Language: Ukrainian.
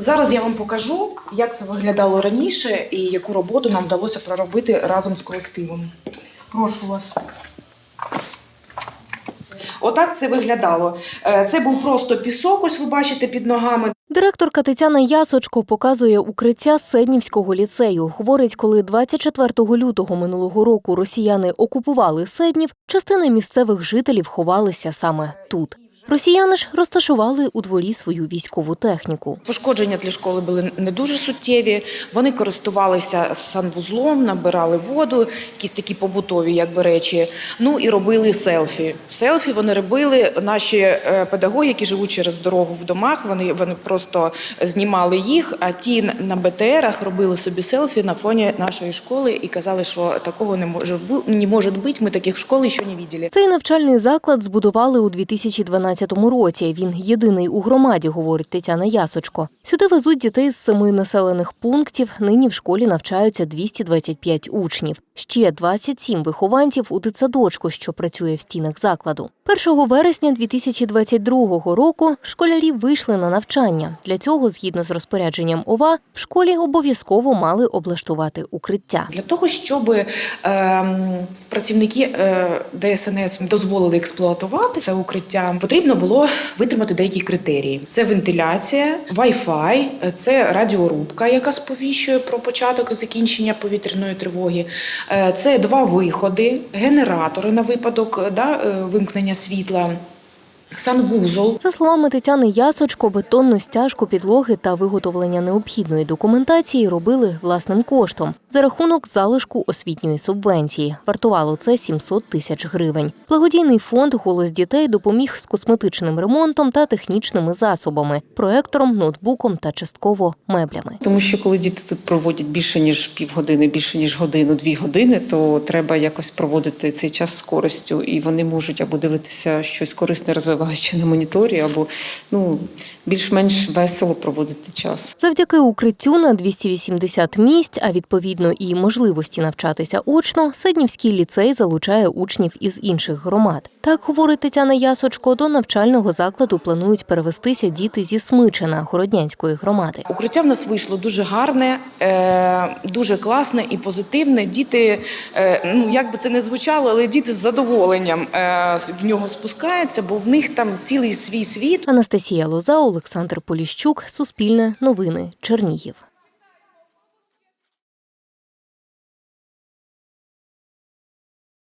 Зараз я вам покажу, як це виглядало раніше і яку роботу нам вдалося проробити разом з колективом. Прошу вас. Отак це виглядало. Е, Це був просто пісок, ось ви бачите під ногами. Директорка Тетяна Ясочко показує укриття Седнівського ліцею. Говорить, коли 24 лютого минулого року росіяни окупували Седнів, частина місцевих жителів ховалися саме тут. Росіяни ж розташували у дворі свою військову техніку. Пошкодження для школи були не дуже суттєві. Вони користувалися санвузлом, набирали воду, якісь такі побутові, якби речі. Ну і робили селфі. Селфі вони робили. Наші е, педагоги, які живуть через дорогу в домах, вони, вони просто знімали їх. А ті на БТРах робили собі селфі на фоні нашої школи і казали, що такого не може не може бути. Ми таких школ ще не бачили. Цей навчальний заклад збудували у 2012 році. Він єдиний у громаді, говорить Тетяна Ясочко. Сюди везуть дітей з семи населених пунктів. Нині в школі навчаються 225 учнів. Ще 27 вихованців у дитсадочку, що працює в стінах закладу. 1 вересня 2022 року школярі вийшли на навчання. Для цього, згідно з розпорядженням ОВА, в школі обов'язково мали облаштувати укриття. Для того, щоб ем, працівники е, ДСНС дозволили експлуатувати це укриття, потрібно було витримати деякі критерії: це вентиляція, е, це радіорубка, яка сповіщує про початок і закінчення повітряної тривоги. е, Це два виходи, генератори на випадок е, да, е, вимкнення світла. Сангузол За словами Тетяни Ясочко, бетонну стяжку підлоги та виготовлення необхідної документації робили власним коштом за рахунок залишку освітньої субвенції. Вартувало це 700 тисяч гривень. Благодійний фонд Голос дітей допоміг з косметичним ремонтом та технічними засобами, проектором, ноутбуком та частково меблями. Тому що коли діти тут проводять більше ніж півгодини, більше ніж годину, дві години, то треба якось проводити цей час з користю, і вони можуть або дивитися щось корисне, розвиваючи на моніторі, або ну більш-менш весело проводити час. Завдяки укриттю на 280 місць, а відповідно і можливості навчатися очно, Седнівський ліцей залучає учнів із інших громад. Так говорить Тетяна Ясочко, до навчального закладу планують перевестися діти зі Смичина Городнянської громади. Укриття в нас вийшло дуже гарне, е, дуже класне і позитивне. Діти, е, ну як би це не звучало, але діти з задоволенням е, в нього спускаються, бо в них там цілий свій світ. Анастасія Лоза, Олександр Поліщук, Суспільне, Новини, Чернігів.